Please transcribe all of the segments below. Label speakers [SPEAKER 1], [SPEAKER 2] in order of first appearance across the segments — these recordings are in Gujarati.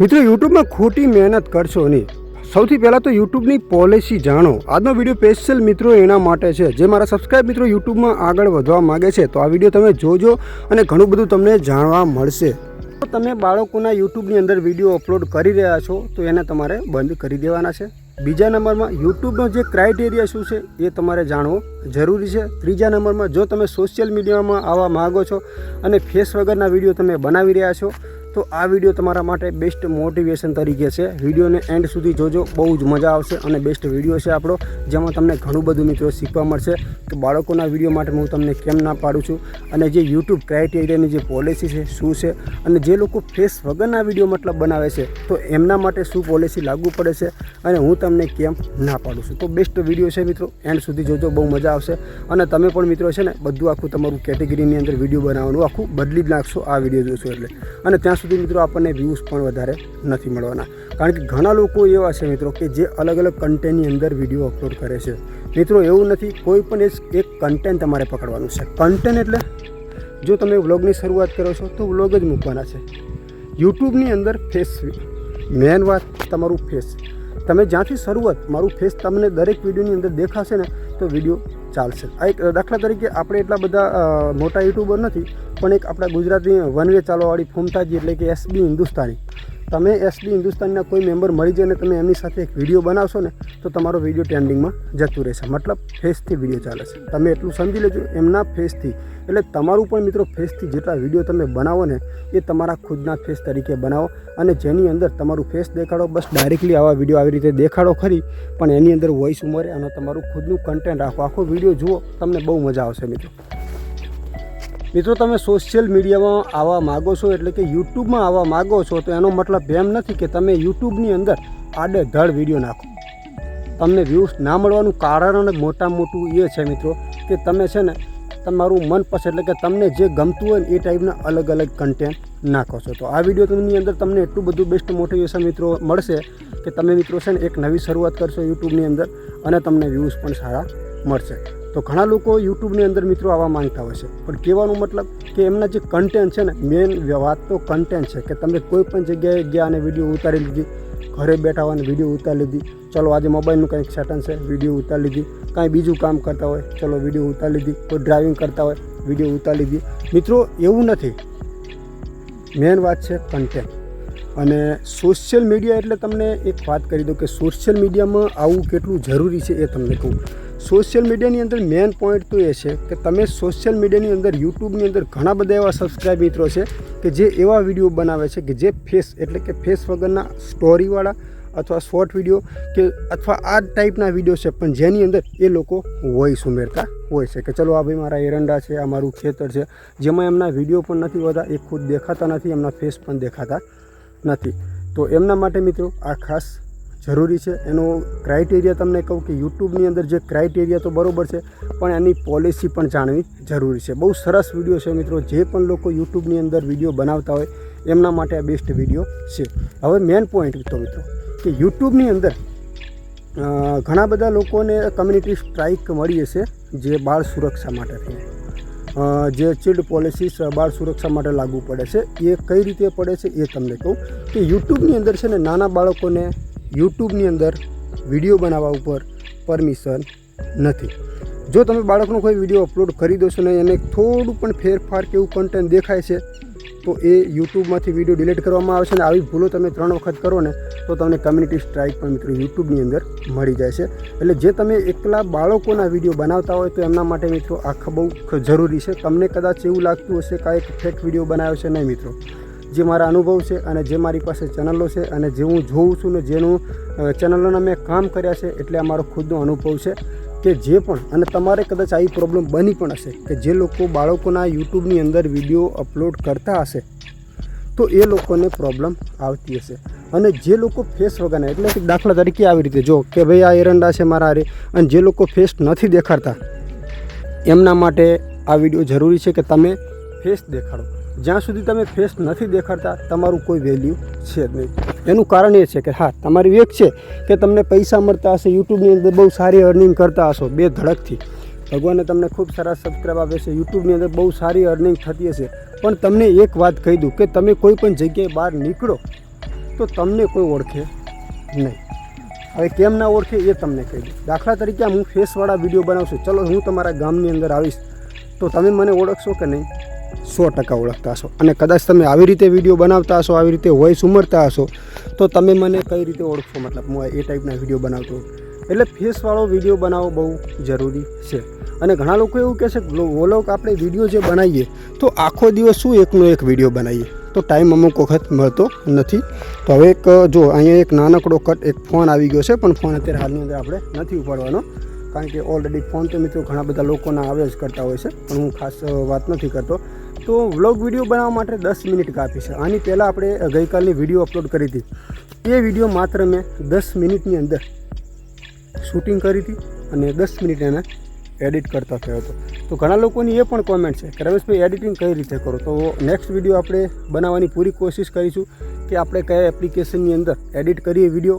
[SPEAKER 1] મિત્રો યુટ્યુબમાં ખોટી મહેનત કરશો નહીં. સૌથી પહેલાં તો યુટ્યુબની પોલિસી જાણો. આજનો વીડિયો સ્પેશિયલ મિત્રો એના માટે છે. જે મારા સબસ્ક્રાઇબ મિત્રો યુટ્યુબમાં આગળ વધવા માગે છે, તો આ વીડિયો તમે જોજો અને ઘણું બધું તમને જાણવા મળશે. તો તમે બાળકોના યુટ્યુબની અંદર વીડિયો અપલોડ કરી રહ્યા છો, તો એને તમારે બંધ કરી દેવાના છે. બીજા નંબરમાં યુટ્યુબનો જે ક્રાઇટેરિયા શું છે, એ તમારે જાણવો જરૂરી છે. ત્રીજા નંબરમાં, જો તમે સોશિયલ મીડિયામાં આવવા માગો છો અને ફેસ વગરના વીડિયો તમે બનાવી રહ્યા છો તો આ વીડિયો તમારા માટે બેસ્ટ મોટિવેશન તરીકે છે. વિડીયોને એન્ડ સુધી જોજો, બહુ જ મજા આવશે અને બેસ્ટ વીડિયો છે આપણો, જેમાં તમને ઘણું બધું મિત્રો શીખવા મળશે. કે બાળકોના વીડિયો માટે હું તમને કેમ ના પાડું છું? અને જે યુટ્યુબ ક્રાઇટેરિયાની જે પોલિસી છે, શું છે? અને જે લોકો ફેસ વગરના વીડિયો મતલબ બનાવે છે, તો એમના માટે શું પોલિસી લાગુ પડે છે? અને હું તમને કેમ ના પાડું છું? તો બેસ્ટ વીડિયો છે મિત્રો એન્ડ સુધી જોજો, બહુ મજા આવશે. અને તમે પણ મિત્રો છે ને, બધું આખું તમારું કેટેગરીની અંદર વીડિયો બનાવવાનું આખું બદલી જ નાખશો, આ વીડિયો જોશો એટલે. અને ત્યાં સુધી મિત્રો આપણને વ્યૂઝ પણ વધારે નથી મળવાના. કારણ કે ઘણા લોકો એવા છે મિત્રો કે જે અલગ અલગ કન્ટેન્ટની અંદર વીડિયો અપલોડ કરે છે. મિત્રો એવું નથી, કોઈ પણ એક કન્ટેન્ટ તમારે પકડવાનું છે. કન્ટેન્ટ એટલે જો તમે વ્લોગની શરૂઆત કરો છો તો વ્લોગ જ મૂકવાના છે. યુટ્યુબની અંદર ફેસ મેન વાત તમારું ફેસ તમે જ્યાંથી શરૂઆત, મારું ફેસ તમને દરેક વિડીયોની અંદર દેખાશે ને, તો વીડિયો ચાલશે. આ એક દાખલા તરીકે આપણે એટલા બધા મોટા યુટ્યુબર નથી, પણ એક આપણા ગુજરાતી વન વે ચાલવાવાળી ફોમતાજી એટલે કે એસબી હિન્દુસ્તાની. તમે એસબી હિન્દુસ્તાનના કોઈ મેમ્બર મળી જાય ને તમે એમની સાથે એક વીડિયો બનાવશો ને, તો તમારો વીડિયો ટ્રેન્ડિંગમાં જતું રહેશે. મતલબ ફેસથી વીડિયો ચાલે છે. તમે એટલું સમજી લેજો, એમના ફેસથી. એટલે તમારું પણ મિત્રો ફેસથી જેટલા વીડિયો તમે બનાવો ને, એ તમારા ખુદના ફેસ તરીકે બનાવો અને જેની અંદર તમારું ફેસ દેખાડો, બસ ડાયરેક્ટલી આવા વીડિયો આવી રીતે દેખાડો ખરી, પણ એની અંદર વોઇસ ઉમરે અને તમારું ખુદનું કન્ટેન્ટ રાખો. આખો વીડિયો જુઓ, તમને બહુ મજા આવશે મિત્રો. મિત્રો, તમે સોશિયલ મીડિયામાં આવવા માગો છો, એટલે કે યુટ્યુબમાં આવવા માગો છો, તો એનો મતલબ એમ નથી કે તમે યુટ્યુબની અંદર આડેધડ વીડિયો નાખો. તમને વ્યૂઝ ના મળવાનું કારણ અને મોટામાં મોટું એ છે મિત્રો, કે તમે છે ને તમારું મનપસંદ એટલે કે તમને જે ગમતું હોય ને એ ટાઈપના અલગ અલગ કન્ટેન્ટ નાખો છો. તો આ વિડીયોની અંદર તમને એટલું બધું બેસ્ટ મોટિવેશન મિત્રો મળશે કે તમે મિત્રો છે ને એક નવી શરૂઆત કરશો યુટ્યુબની અંદર અને તમને વ્યૂઝ પણ સારા મળશે. તો ઘણા લોકો યુટ્યુબની અંદર મિત્રો આવવા માંગતા હોય છે. પણ કહેવાનું મતલબ કે એમના જે કન્ટેન્ટ છે ને મેન વાત તો કન્ટેન્ટ છે કે તમે કોઈ પણ જગ્યાએ ગયા અને વીડિયો ઉતારી લીધી, ઘરે બેઠા હોય અને વીડિયો ઉતારી લીધી, ચલો આજે મોબાઈલનું કંઈક સેટન છે વીડિયો ઉતારી લીધી, કાંઈ બીજું કામ કરતા હોય, ચલો વીડિયો ઉતારી લીધી, કોઈ ડ્રાઇવિંગ કરતા હોય વીડિયો ઉતારી લીધી. મિત્રો, એવું નથી. મેઇન વાત છે કન્ટેન્ટ અને સોશિયલ મીડિયા એટલે તમને એક વાત કરી દઉં કે સોશિયલ મીડિયામાં આવું કેટલું જરૂરી છે એ તમને કહું. સોશિયલ મીડિયાની અંદર મેઇન પોઈન્ટ તો એ છે કે તમે સોશિયલ મીડિયાની અંદર યુટ્યુબની અંદર ઘણા બધા એવા સબસ્ક્રાઇબ મિત્રો છે કે જે એવા વીડિયો બનાવે છે કે જે ફેસ એટલે કે ફેસ વગરના સ્ટોરીવાળા અથવા શોર્ટ વીડિયો કે અથવા આ ટાઈપના વીડિયો છે પણ જેની અંદર એ લોકો વોઇસ ઉમેરતા હોય છે કે ચલો આ ભાઈ મારા એરંડા છે, આ મારું ખેતર છે. જેમાં એમના વીડિયો પણ નથી હોતા એ ખુદ દેખાતા નથી, એમના ફેસ પણ દેખાતા નથી. તો એમના માટે મિત્રો આ ખાસ જરૂરી છે. એનો ક્રાઇટેરિયા તમને કહું કે યુટ્યુબની અંદર જે ક્રાઇટેરિયા તો બરોબર છે, પણ એની પોલિસી પણ જાણવી જરૂરી છે. બહુ સરસ વીડિયો છે મિત્રો. જે પણ લોકો યુટ્યુબની અંદર વીડિયો બનાવતા હોય, એમના માટે આ બેસ્ટ વીડિયો છે. હવે મેન પોઈન્ટ તો મિત્રો, કે યુટ્યુબની અંદર ઘણા બધા લોકોને કમ્યુનિટી સ્ટ્રાઇક મળી હશે જે બાળ સુરક્ષા માટે થઈ જે ચિલ્ડ પોલિસીસ બાળ સુરક્ષા માટે લાગુ પડે છે, એ કઈ રીતે પડે છે એ તમને કહું કે યુટ્યુબની અંદર છે ને નાના બાળકોને યુટ્યુબની અંદર વીડિયો બનાવવા ઉપર પરમિશન નથી. જો તમે બાળકનો કોઈ વીડિયો અપલોડ કરી દો છો ને એને થોડું પણ ફેરફાર કે એવું કન્ટેન્ટ દેખાય છે તો એ યુટ્યુબમાંથી વીડિયો ડિલીટ કરવામાં આવે છે અને આવી ભૂલો તમે ત્રણ વખત કરો ને તો તમને કમ્યુનિટી સ્ટ્રાઇક પણ મિત્રો યુટ્યુબની અંદર મળી જાય છે. એટલે જે તમે એકલા બાળકોના વીડિયો બનાવતા હોય તો એમના માટે મિત્રો આખા બહુ જરૂરી છે. તમને કદાચ એવું લાગતું હશે કે આ એક ફેક વીડિયો બનાવ્યો છે નહીં મિત્રો. જે મારા અનુભવ છે અને જે મારી પાસે ચેનલો છે અને જે હું જોઉં છું ને જેનું ચેનલોના મેં કામ કર્યા છે એટલે આ મારો ખુદનો અનુભવ છે. કે જે પણ, અને તમારે કદાચ આવી પ્રોબ્લેમ બની પણ હશે કે જે લોકો બાળકોના યુટ્યુબની અંદર વીડિયો અપલોડ કરતા હશે, તો એ લોકોને પ્રોબ્લેમ આવતી હશે. અને જે લોકો ફેસ વગરના એટલે કે દાખલા તરીકે આવી રીતે, જો કે ભાઈ આ એરંડા છે મારા અરે અને જે લોકો ફેસ નથી દેખાડતા, એમના માટે આ વીડિયો જરૂરી છે કે તમે ફેસ દેખાડો. જ્યાં સુધી તમે ફેસ નથી દેખાડતા, તમારું કોઈ વેલ્યુ છે જ નહીં. એનું કારણ એ છે કે હા, તમારી એક છે કે તમને પૈસા મળતા હશે, યુટ્યુબની અંદર બહુ સારી અર્નિંગ કરતા હશો, બે ધડકથી. ભગવાને તમને ખૂબ સારા સબસ્ક્રાઈબ આપે છે, યુટ્યુબની અંદર બહુ સારી અર્નિંગ થતી હશે. પણ તમને એક વાત કહી દઉં કે તમે કોઈ પણ જગ્યાએ બહાર નીકળો, તો તમને કોઈ ઓળખે નહીં. હવે કેમ ના ઓળખે એ તમને કહી દઉં. દાખલા તરીકે હું ફેસવાળા વીડિયો બનાવશું ચલો હું તમારા ગામની અંદર આવીશ. તો તમે મને ઓળખશો કે નહીં? સો ટકા ઓળખતા હશો. અને કદાચ તમે આવી રીતે વીડિયો બનાવતા હશો, આવી રીતે વોઇસ ઉમરતા હશો, તો તમે મને કઈ રીતે ઓળખશો? મતલબ હું એ ટાઈપના વીડિયો બનાવતો એટલે ફેસવાળો વીડિયો બનાવવો બહુ જરૂરી છે. અને ઘણા લોકો એવું કહે છે કે વ્લોગ આપણે વીડિયો જે બનાવીએ, તો આખો દિવસ શું એકનો એક વીડિયો બનાવીએ? તો ટાઈમ અમુક વખત મળતો નથી. તો હવે એક, જો અહીંયા એક નાનકડો કટ, એક ફોન આવી ગયો છે, પણ ફોન અત્યારે હાલની અંદર આપણે નથી ઉપાડવાનો. કારણ કે ઓલરેડી ફોન તો મિત્રો ઘણા બધા લોકોના આવે જ કરતા હોય છે, પણ હું ખાસ વાત નથી કરતો. તો વ્લોગ વીડિયો બનાવવા માટે દસ મિનિટ કાપી છે. આની પહેલાં આપણે ગઈકાલની વીડિયો અપલોડ કરી હતી. એ વીડિયો માત્ર મેં દસ મિનિટની અંદર શૂટિંગ કરી હતી અને દસ મિનિટ એને એડિટ કરતા થયો હતો. તો ઘણા લોકોની એ પણ કોમેન્ટ છે કે, રમેશભાઈ એડિટિંગ કઈ રીતે કરો? તો નેક્સ્ટ વીડિયો આપણે બનાવવાની પૂરી કોશિશ કરીશું કે આપણે કયા એપ્લિકેશનની અંદર એડિટ કરીએ વીડિયો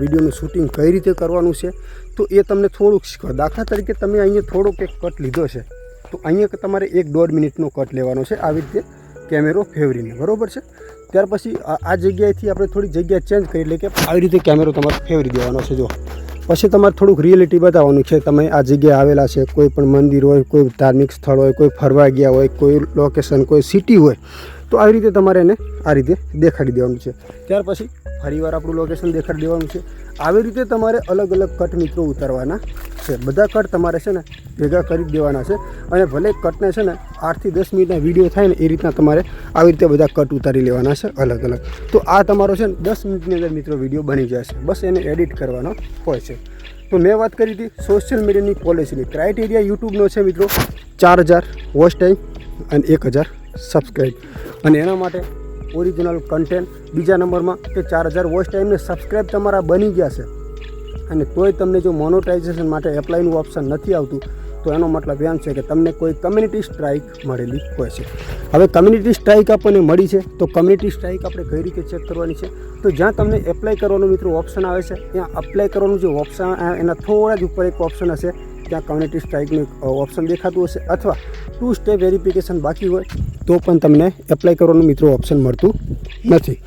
[SPEAKER 1] વિડીયોનું શૂટિંગ કઈ રીતે કરવાનું છે, તો એ તમને થોડુંક શીખવા દાખલા તરીકે તમે અહીંયા થોડોક એક કટ લીધો છે, તો અહીંયા તમારે એક દોઢ મિનિટનો કટ લેવાનો છે આવી રીતે કેમેરો ફેવરીને, બરાબર છે? ત્યાર પછી આ જગ્યાએથી આપણે થોડી જગ્યા ચેન્જ કરી, એટલે કે આવી રીતે કેમેરો તમારે ફેવરી દેવાનો છે, જો. પછી તમારે થોડુંક રિયલિટી બતાવવાનું છે, તમે આ જગ્યાએ આવેલા છે, કોઈ પણ મંદિર હોય, કોઈ ધાર્મિક સ્થળ હોય, કોઈ ફરવા ગયા હોય, કોઈ લોકેશન કોઈ સિટી હોય તો આવી રીતે તમારે એને આ રીતે દેખાડી દેવાનું છે. ત્યાર પછી ફરીવાર આપણું લોકેશન દેખાડી દેવાનું છે. આવી રીતે તમારે અલગ અલગ કટ મિત્રો ઉતારવાના છે. બધા કટ તમારે છે ને ભેગા કરી દેવાના છે. અને ભલે કટને છે ને આઠથી દસ મિનિટના વીડિયો થાય ને એ રીતના તમારે આવી રીતે બધા કટ ઉતારી લેવાના છે અલગ અલગ. તો આ તમારો છે ને દસ મિનિટની અંદર મિત્રો વીડિયો બની જશે. બસ એને એડિટ કરવાનો હોય છે. તો મેં વાત કરી હતી સોશિયલ મીડિયાની પોલિસીની ક્રાઇટેરિયા યુટ્યુબનો છે મિત્રો ચાર હજાર વોચ ટાઈમ અને એક હજાર સબસ્ક્રાઈબ અને એના માટે ઓરિજિનલ કન્ટેન્ટ બીજા નંબરમાં કે ચાર હજાર વોચ ટાઈમને સબસ્ક્રાઈબ તમારા બની ગયા છે. અને તોય તમને જો મોનોટાઇઝેશન માટે એપ્લાયનું ઓપ્શન નથી આવતું, તો એનો મતલબ એમ છે કે તમને કોઈ કમ્યુનિટી સ્ટ્રાઇક મળેલી હોય છે. હવે કમ્યુનિટી સ્ટ્રાઇક આપણને મળી છે, તો કમ્યુનિટી સ્ટ્રાઇક આપણે કઈ રીતે ચેક કરવાની છે? તો જ્યાં તમને એપ્લાય કરવાનું મિત્રો ઓપ્શન આવે છે, ત્યાં અપ્લાય કરવાનું જે ઓપ્શન એના થોડા જ ઉપર એક ઓપ્શન હશે, ત્યાં કમ્યુનિટી સ્ટ્રાઇકનું ઓપ્શન દેખાતું હશે, અથવા ટુ સ્ટેપ વેરિફિકેશન બાકી હોય, તો પણ તમને એપ્લાય કરવાનું મિત્રો ઓપ્શન મળતું નથી.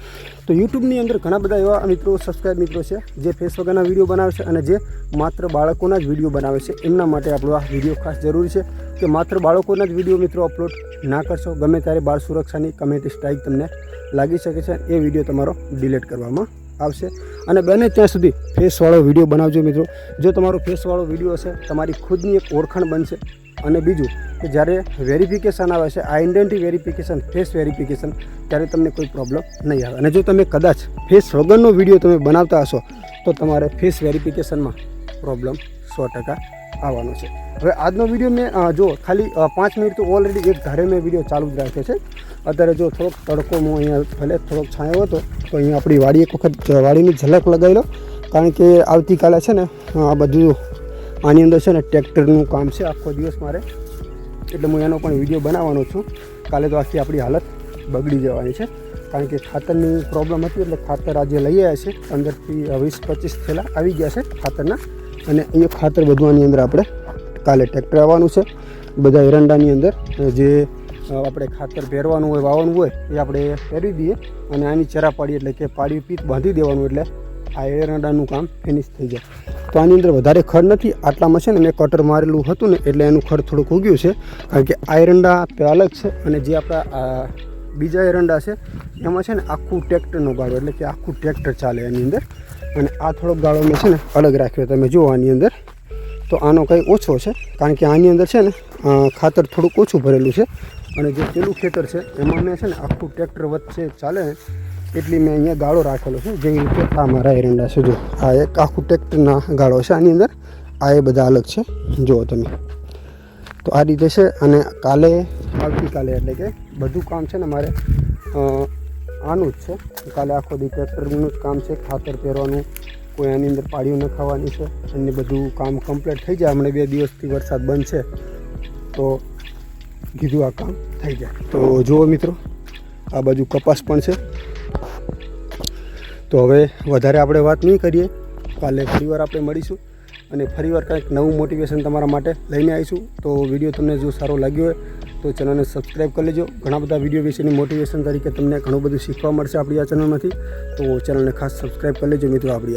[SPEAKER 1] તો યુટ્યુબની અંદર ઘણા બધા એવા મિત્રો સબસ્ક્રાઈબ મિત્રો છે, જે ફેસ વગરના વીડિયો બનાવે છે અને જે માત્ર બાળકોના જ વીડિયો બનાવે છે. એમના માટે આપણો આ વીડિયો ખાસ જરૂરી છે કે માત્ર બાળકોના જ વીડિયો મિત્રો અપલોડ ના કરશો. ગમે ત્યારે બાળ સુરક્ષાની કમેટી સ્ટ્રાઇક તમને લાગી શકે છે, એ વીડિયો તમારો ડિલીટ કરવામાં આવશે. અને બને ત્યાં સુધી ફેસવાળો વીડિયો બનાવજો મિત્રો. જો તમારો ફેસવાળો વીડિયો હશે, તમારી ખુદની એક ઓળખાણ બનશે અને બીજું કે જ્યારે વેરિફિકેશન આવે છે આઈડેન્ટિટી વેરિફિકેશન ફેસ વેરિફિકેશન ત્યારે તમને કોઈ પ્રોબ્લેમ નહીં આવે. અને જો તમે કદાચ ફેસ વગરનો વીડિયો તમે બનાવતા હશો, તો તમારે ફેસ વેરિફિકેશનમાં પ્રોબ્લેમ સો ટકા આવવાનો છે. હવે આજનો વીડિયો મેં જો ખાલી પાંચ મિનિટ તો ઓલરેડી એક ધારે મેં વીડિયો ચાલુ જ રાખ્યો છે. અત્યારે જો થોડોક તડકો હું અહીંયા ભલે થોડોક છાંયો હતો, તો અહીંયા આપણી વાડી એક વખત વાડીની ઝલક લગાવી લો. કારણ કે આવતીકાલે છે ને આ બધું આની અંદર છે ને ટ્રેક્ટરનું કામ છે આખો દિવસ મારે. એટલે હું એનો પણ વીડિયો બનાવવાનો છું. કાલે તો આખી આપણી હાલત બગડી જવાની છે. કારણ કે ખાતરની પ્રોબ્લેમ હતી એટલે ખાતર આજે લઈ આવ્યા છે. પંદરથી વીસ, પચીસ થેલા આવી ગયા છે ખાતરના. અને અહીંયા ખાતર બધું આની અંદર આપણે કાલે ટ્રેક્ટર આવવાનું છે. બધા એરંડાની અંદર જે આપણે ખાતર પહેરવાનું હોય, વાવવાનું હોય, એ આપણે પહેરી દઈએ. અને આની ચરા પાડી એટલે કે પાડી પીત બાંધી દેવાનું એટલે આ એરંડાનું કામ ફિનિશ થઈ જાય. તો આની અંદર વધારે ખડ નથી. આટલામાં છે ને મેં કટર મારેલું હતું ને એટલે એનું ખડ થોડુંક ઉગ્યું છે. કારણ કે આ એરંડા અલગ છે અને જે આપણા બીજા એરંડા છે, એમાં છે ને આખું ટ્રેક્ટરનો ગાળો, એટલે કે આખું ટ્રેક્ટર ચાલે એની અંદર. અને આ થોડોક ગાળો મેં છે ને અલગ રાખ્યો. તમે જુઓ આની અંદર. તો આનો કંઈ ઓછો છે, કારણ કે આની અંદર છે ને ખાતર થોડુંક ઓછું ભરેલું છે. અને જે પેલું ખેતર છે, એમાં મેં છે ને આખું ટ્રેક્ટર વચ્ચે ચાલે એટલી મેં અહીંયા ગાળો રાખેલો છે. જેવી રીતે આ મારા એરંડા છે, જો. આ એક આખું ટ્રેક્ટરના ગાળો છે, આની અંદર. આ એ બધા અલગ છે. જુઓ તમે. તો આ રીતે છે, અને કાલે, આવતીકાલે એટલે કે બધું કામ છે ને મારે આનું જ છે. કાલે આખો દી ટ્રેક્ટરનું જ કામ છે. ખાતર પહેરવાનું, કોઈ આની અંદર પાડીઓ નખાવાની છે, અને બધું કામ કમ્પ્લીટ થઈ જાય. હમણાં બે દિવસથી વરસાદ બંધ છે. તો કીધું આ કામ થઈ જાય. તો જુઓ મિત્રો, આ બાજુ કપાસ પણ છે. તો હવે વધારે આપણે વાત નહીં કરીએ. કાલે ફરીવાર આપણે મળીશું અને ફરીવાર કંઈક નવું મોટિવેશન તમારા માટે લઈને આવીશું. તો વીડિયો તમને જો સારો લાગ્યો હોય, તો ચેનલને સબસ્ક્રાઈબ કરી લેજો. ઘણા બધા વીડિયો વિશેની મોટિવેશન તરીકે તમને ઘણું બધું શીખવા મળશે આપણી આ ચેનલમાંથી તો ચેનલને ખાસ સબસ્ક્રાઈબ કરી લેજો મિત્રો આપણી